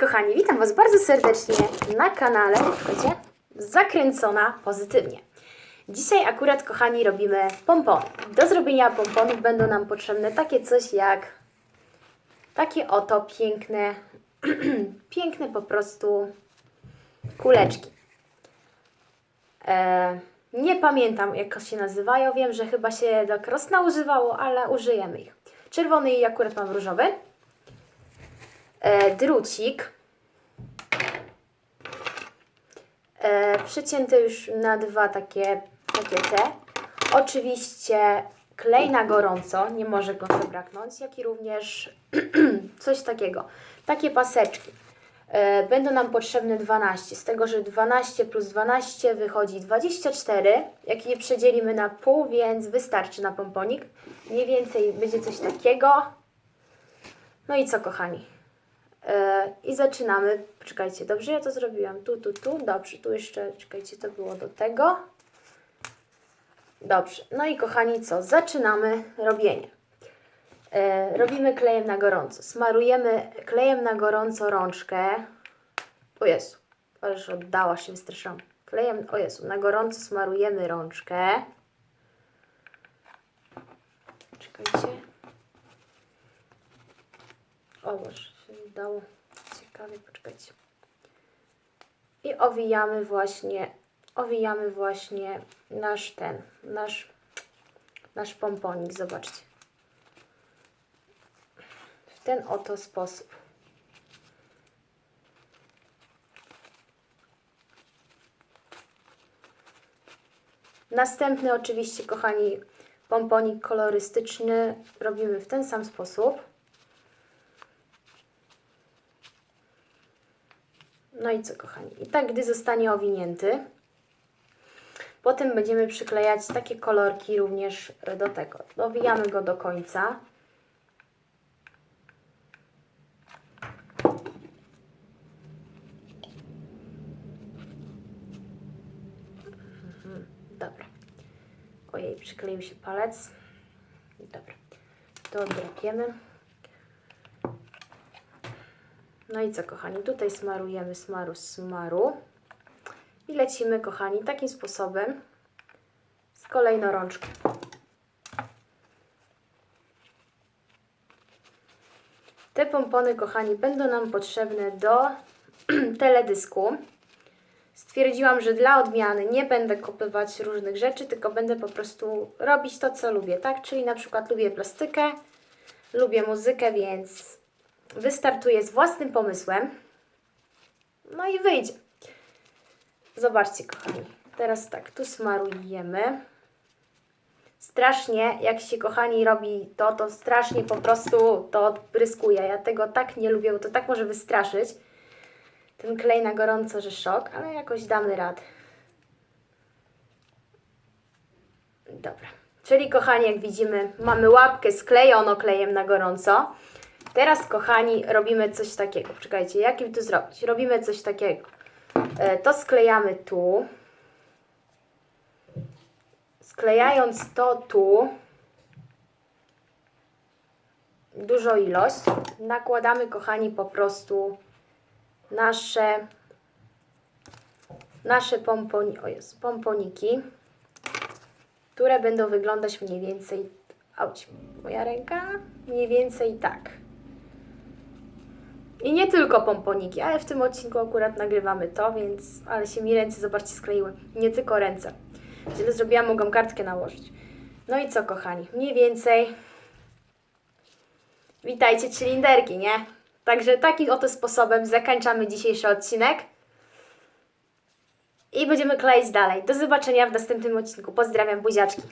kochani, witam Was bardzo serdecznie na kanale, słuchajcie, Zakręcona Pozytywnie. Dzisiaj akurat, kochani, robimy pompony. Do zrobienia pomponów będą nam potrzebne takie coś jak takie oto piękne, piękne po prostu kuleczki. E, nie pamiętam jak się nazywają, wiem, że chyba się do krosna używało, ale użyjemy ich. Czerwony i akurat mam różowy drucik e, przycięty już na dwa takie, te. Oczywiście klej na gorąco, nie może go zabraknąć, jak i również coś takiego. Takie paseczki. E, będą nam potrzebne 12, z tego, że 12 plus 12 wychodzi 24. Jak je przedzielimy na pół, więc wystarczy na pomponik. Mniej więcej będzie coś takiego. No i co, kochani? E, I zaczynamy. Poczekajcie, dobrze ja to zrobiłam. Tu, tu, tu. Dobrze, tu jeszcze, czekajcie, to było do tego. Dobrze. No i kochani, co? Zaczynamy robienie. E, robimy klejem na gorąco. Smarujemy klejem na gorąco rączkę. O Jezu, ależ oddała się, wystraszyłam. Klejem, o Jezu, na gorąco smarujemy rączkę. Czekajcie. O Boże, udało. Ciekawie, poczekajcie. I owijamy właśnie, owijamy właśnie nasz ten, nasz, nasz pomponik, zobaczcie. W ten oto sposób. Następny oczywiście, kochani, pomponik kolorystyczny robimy w ten sam sposób. No i co, kochani? I tak, gdy zostanie owinięty, potem będziemy przyklejać takie kolorki również do tego. Dowijamy go do końca. Mhm, Dobra. Ojej, przykleił się palec. Dobra. To oddrapiemy. No i co, kochani? Tutaj smarujemy smaru smaru. I lecimy, kochani, takim sposobem z kolejną rączką. Te pompony, kochani, będą nam potrzebne do teledysku. Stwierdziłam, że dla odmiany nie będę kopywać różnych rzeczy, tylko będę po prostu robić to, co lubię, tak? Czyli na przykład lubię plastykę, lubię muzykę, więc wystartuję z własnym pomysłem. No i wyjdzie. Zobaczcie, kochani. Teraz tak, tu smarujemy. Strasznie, jak się, kochani, robi to, to strasznie po prostu to odpryskuje. Ja tego tak nie lubię, bo to tak może wystraszyć. Ten klej na gorąco, że szok, ale jakoś damy radę. Dobra. Czyli, kochani, jak widzimy, mamy łapkę sklejoną klejem na gorąco. Teraz, kochani, robimy coś takiego. Czekajcie, jakim tu zrobić? Robimy coś takiego. E, To sklejamy tu. Sklejając to tu, dużą ilość, nakładamy, kochani, po prostu nasze, nasze pomponi, o jest, pomponiki, które będą wyglądać mniej więcej, auć, moja ręka, mniej więcej tak. I nie tylko pomponiki, ale w tym odcinku akurat nagrywamy to, więc, ale się mi ręce, zobaczcie, skleiły. Nie tylko ręce. Źle zrobiłam, mogłam kartkę nałożyć. No i co, kochani? Mniej więcej witajcie cylinderki, nie? Także takim oto sposobem zakończamy dzisiejszy odcinek. I będziemy kleić dalej. Do zobaczenia w następnym odcinku. Pozdrawiam, buziaczki.